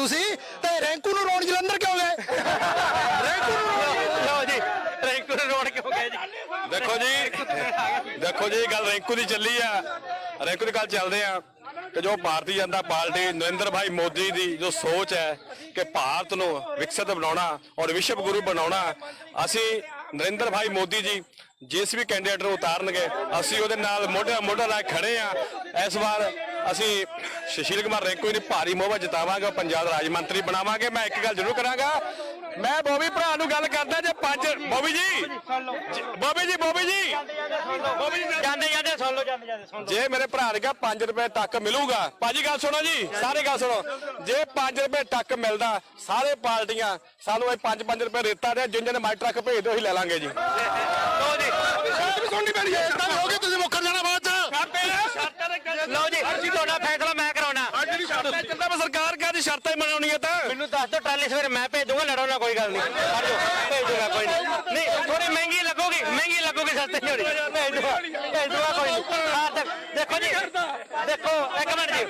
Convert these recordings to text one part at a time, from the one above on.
ਝਾੜੂ ਸੀ ਤੇ ਰੈਂਕੂ ਨੂੰ ਰੋਣ ਜਲੰਧਰ ਕਿਉਂ ਗਏ? ਰੈਂਕੂ ਨੂੰ ਰੋਣ ਲਓ ਜੀ ਰੈਂਕੂ ਨੂੰ ਰੋਣ ਕਿਉਂ ਗਏ ਜੀ? ਦੇਖੋ ਜੀ ਦੇਖੋ ਜੀ ਗੱਲ ਰੈਂਕੂ ਦੀ ਚੱਲੀ ਆ। ਰੈਂਕੂ ਦੀ ਗੱਲ ਚੱਲਦੇ ਆ ਕਿ ਜੋ ਭਾਰਤੀ ਜਨਤਾ ਪਾਰਟੀ ਨਰਿੰਦਰ ਭਾਈ ਮੋਦੀ ਦੀ ਜੋ ਸੋਚ ਹੈ ਕਿ ਭਾਰਤ ਨੂੰ ਵਿਕਸਿਤ ਬਣਾਉਣਾ ਔਰ ਵਿਸ਼ਵ ਗੁਰੂ ਬਣਾਉਣਾ ਅਸੀਂ ਨਰਿੰਦਰ ਭਾਈ ਮੋਦੀ ਜੀ ਜਿਸ ਵੀ ਕੈਂਡੀਡੇਟ ਨੂੰ ਉਤਾਰਨਗੇ ਅਸੀਂ ਉਹਦੇ ਨਾਲ ਮੋਢੇ ਨਾਲ ਮੋਢਾ ਲਾ ਕੇ ਖੜੇ ਆ। ਇਸ ਵਾਰ ਅਸੀਂ ਸੁਸ਼ੀਲ ਕੁਮਾਰ ਰੈਂਕੂ ਨੂੰ ਭਾਰੀ ਮੋਹਬਾ ਜਿਤਾਵਾਂਗੇ ਪੰਜਾਬ ਰਾਜ ਮੰਤਰੀ ਬਣਾਵਾਂਗੇ। ਮੈਂ ਇੱਕ ਗੱਲ ਜ਼ਰੂਰ ਕਰਾਂਗਾ। ਮੈਂ ਬੋਬੀ ਭਰਾ ਨੂੰ ਗੱਲ ਕਰਦਾ ਜੇ ਪੰਜ ਬੋਬੀ ਜੀ! ਜੀ- ਬੋਬੀ ਜੀ ਬੋਬੀ ਜੀ! ਬੋਬੀ ਜੀ ਜਾਂਦੇ ਜਾਂਦੇ ਸੁਣ ਲਓ ਜਾਂਦੇ ਜਾਂਦੇ ਸੁਣ ਜੇ ਮੇਰੇ ਭਰਾ ਨੇ ਕਿਹਾ 5 ਰੁਪਏ ਤੱਕ ਮਿਲੂਗਾ ਭਾਜੀ ਗੱਲ ਸੁਣੋ ਜੀ ਸਾਰੇ ਗੱਲ ਸੁਣੋ। ਜੇ 5 ਰੁਪਏ ਤੱਕ ਮਿਲਦਾ ਸਾਰੇ ਪਾਰਟੀਆਂ ਸਾਨੂੰ ਇਹ 5-5 ਰੁਪਏ ਰੇਤਾ ਦੇ ਜਿੰਨੇ ਮਾਈ ਟਰੱਕ ਭੇਜ ਦਿਓ ਅਸੀਂ ਲੈ ਲਾਂਗੇ ਜੀ। ਲਓ ਜੀ। ਸੁਣਨੀ ਪੈਣੀ ਹੈ ਇਦਾਂ ਹੋਗੇ ਤੁਸੀਂ ਮੁੱਕਰ ਜਾਣਾ ਬਾਅਦ ਚ ਲਓ ਜੀ ਤੁਹਾਡਾ ਫੈਸਲਾ ਮੈਂ ਕਰਾਉਣਾ। ਚੱਲਦਾ ਮੈਂ ਸਰਕਾਰ ਕਹਿੰਦੀ ਸ਼ਰਤਾਂ ਹੀ ਬਣਾਉਣੀਆਂ ਤਾਂ। ਮੈਨੂੰ ਦੱਸ ਦਿਓ ਟਰਾਲੀ ਸਵੇਰੇ ਮੈਂ ਭੇਜ ਦੂੰਗਾ ਲੜੋ ਨਾ ਕੋਈ ਗੱਲ ਨਹੀਂ। ਕਰ ਦਿਓ ਭੇਜ ਦੂੰਗਾ ਕੋਈ ਨਹੀਂ। ਨਹੀਂ ਥੋੜੀ ਮਹਿੰਗੀ ਲੱਗੂਗੀ ਮਹਿੰਗੀ ਲੱਗੂਗੀ ਸਸਤੇ ਨਹੀਂ ਹੋਣੀ ਭੇਜ ਦੂੰਗਾ ਭੇਜ ਦੂੰਗਾ ਕੋਈ ਨਹੀਂ। ਹਾਂ ਤੱਕ ਦੇਖੋ ਜੀ ਦੇਖੋ ਇੱਕ ਮਿੰਟ ਜੀ।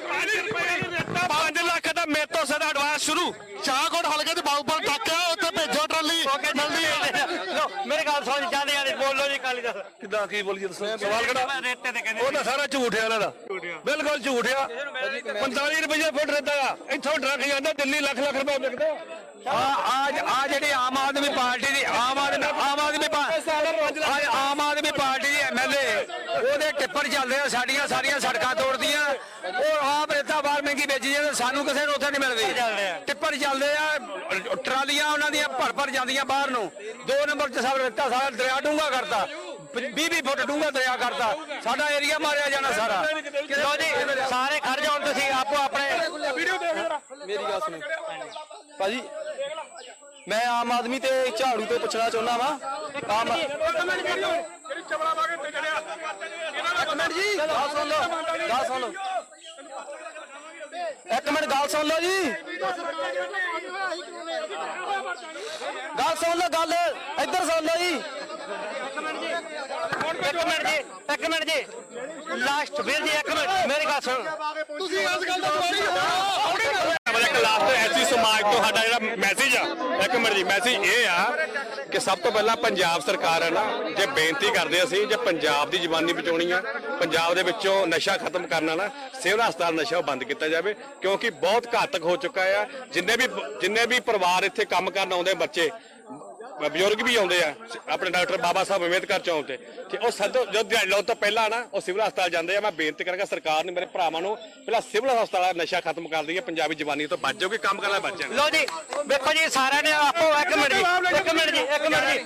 5 ਲੱਖ ਦਾ ਮੇਰੇ ਤੋਂ ਸਦਾ ਐਡਵਾਂਸ ਸ਼ੁਰੂ। ਸ਼ਾਹਕੋਟ ਹਲਕੇ ਕਿਦਾਂ ਕੀ ਬੋਲੀਏ ਦੱਸੋ? ਸਵਾਲ ਕਿਹੜਾ? ਰੇਤੇ ਤੇ ਕਹਿੰਦੇ ਉਹ ਤਾਂ ਸਾਰਾ ਝੂਠ ਹੈ ਇਹਨਾਂ ਦਾ। ਬਿਲਕੁਲ ਝੂਠ ਆ। 45 ਰੁਪਏ ਫੁੱਟ ਆ। ਇੱਥੋਂ ਟਰੱਕ ਜਾਂਦਾ ਦਿੱਲੀ ਲੱਖ ਲੱਖ ਰੁਪਏ ਵਿਕਦਾ। ਆ ਅੱਜ ਆ ਜਿਹੜੀ ਆਮ ਆਦਮੀ ਪਾਰਟੀ ਦੀ ਆਮ ਆਦਮੀ ਆਮ ਆਦਮੀ ਪਾਰਟੀ ਆਮ ਆਦਮੀ ਪਾਰਟੀ ਦੀ ਐਮਐਲਏ ਉਹਦੇ ਟਿੱਪਰ ਚੱਲਦੇ ਆ ਸਾਡੀਆਂ ਸਾਰੀਆਂ ਸੜਕਾਂ ਤੋੜਦੀਆਂ। ਉਹ ਆਪ ਰੇਤਾ ਬਾਹਰ ਮਹਿੰਗੀ ਵੇਚੀ ਜਾਂਦੇ ਸਾਨੂੰ ਕਿਸੇ ਨੂੰ ਉੱਥੇ ਨਹੀਂ ਮਿਲਦੀ। ਟਿੱਪਰ ਚੱਲਦੇ ਆ ਟਰਾਲੀਆਂ ਉਹਨਾਂ ਦੀਆਂ ਭਰ ਭਰ ਜਾਂਦੀਆਂ ਬਾਹਰ ਨੂੰ। ਦੋ ਨੰਬਰ ਚ ਸਭ ਰੇਤਾ ਸਾਰਾ ਦਰਿਆ ਡੂੰਗਾ ਕਰਤਾ। 20 20 ਫੁੱਟ ਡੂੰਗਾ ਦਰਿਆ ਕਰਤਾ ਸਾਡਾ ਏਰੀਆ ਮਾਰਿਆ ਜਾਣਾ ਸਾਰਾ। ਲਓ ਜੀ ਸਾਰੇ ਖੜ ਜਾਓ ਤੁਸੀਂ ਆਪੋ ਆਪਣੇ। ਮੇਰੀ ਗੱਲ ਸੁਣੋ। ਭਾਜੀ ਮੈਂ ਆਮ ਆਦਮੀ ਤੇ ਝਾੜੂ ਤੋਂ ਪੁੱਛਣਾ ਚਾਹੁੰਦਾ ਵਾਂ। ਆਮ ਇੱਕ ਮਿੰਟ ਜੀ ਗੱਲ ਸੁਣ ਲਓ ਗੱਲ ਸੁਣ ਲਓ। ਇੱਕ ਮਿੰਟ ਗੱਲ ਸੁਣ ਲਓ ਜੀ। ਗੱਲ ਸੁਣ ਲਓ ਗੱਲ। ਇੱਧਰ ਸੁਣ ਲਓ ਜੀ। ਇੱਕ ਮਿੰਟ ਜੀ, ਇੱਕ ਮਿੰਟ ਜੀ। ਲਾਸਟ ਵੀਰ ਜੀ ਇੱਕ ਮਿੰਟ ਮੇਰੀ ਗੱਲ ਸੁਣ ਤੁਸੀਂ ਇਸ ਗੱਲ ਦਾ ਜਵਾਬ ਮੇਰਾ ਇੱਕ ਲਾਸਟ ਐਸੀ ਸਮਾਜ ਤੋਂ ਸਾਡਾ ਜਿਹੜਾ ਮੈਸੇਜ ਆ ਇੱਕ ਮਿੰਟ ਜੀ ਮੈਸੇਜ ਇਹ ਆ ਕਿ ਸਭ ਤੋਂ ਪਹਿਲਾਂ ਪੰਜਾਬ ਸਰਕਾਰ ਹੈ ਨਾ ਜੇ ਬੇਨਤੀ ਕਰਦੇ ਅਸੀਂ ਜੇ ਪੰਜਾਬ ਦੀ ਜਵਾਨੀ ਬਚਾਉਣੀ ਆ ਪੰਜਾਬ ਦੇ ਵਿੱਚੋਂ ਨਸ਼ਾ ਖਤਮ ਕਰਨਾ ਨਾ ਸਿਵਲ ਹਸਪਤਾਲ ਨਸ਼ਾ ਬੰਦ ਕੀਤਾ ਜਾਵੇ ਕਿਉਂਕਿ ਬਹੁਤ ਘਾਤਕ ਹੋ ਚੁੱਕਾ ਆ ਜਿੰਨੇ ਵੀ ਜਿੰਨੇ ਵੀ ਪਰਿਵਾਰ ਇੱਥੇ ਕੰਮ ਕਰਨ ਆਉਂਦੇ ਬੱਚੇ ਬਜ਼ੁਰਗ ਵੀ ਆਉਂਦੇ ਆ, ਆਪਣੇ ਡਾਕਟਰ ਬਾਬਾ ਸਾਹਿਬ ਅੰਬੇਦਕਰ ਚੌਂਕ ਤੇ। ਕਿ ਉਹ ਸਦ ਜੋ ਦਿਹਾੜੀ ਲਾਉਣ ਤੋਂ ਪਹਿਲਾਂ ਨਾ, ਉਹ ਸਿਵਲ ਹਸਪਤਾਲ ਜਾਂਦੇ ਆ। ਮੈਂ ਬੇਨਤੀ ਕਰਾਂਗਾ ਸਰਕਾਰ ਨੂੰ ਮੇਰੇ ਭਰਾਵਾਂ ਨੂੰ, ਪਹਿਲਾਂ ਸਿਵਲ ਹਸਪਤਾਲ ਦਾ ਨਸ਼ਾ ਖਤਮ ਕਰ ਦਈਏ, ਪੰਜਾਬੀ ਜਵਾਨੀ ਤੋਂ ਬਚ ਜਾਓਗੇ ਕੰਮ ਕਰਨਾ ਬਚ ਜਾਣਾ। ਲਓ ਜੀ, ਵੇਖੋ ਜੀ, ਸਾਰਿਆਂ ਨੇ ਆਪੋ ਇੱਕ ਮਿੰਟ ਜੀ, ਇੱਕ ਮਿੰਟ ਜੀ, ਇੱਕ ਮਿੰਟ ਜੀ।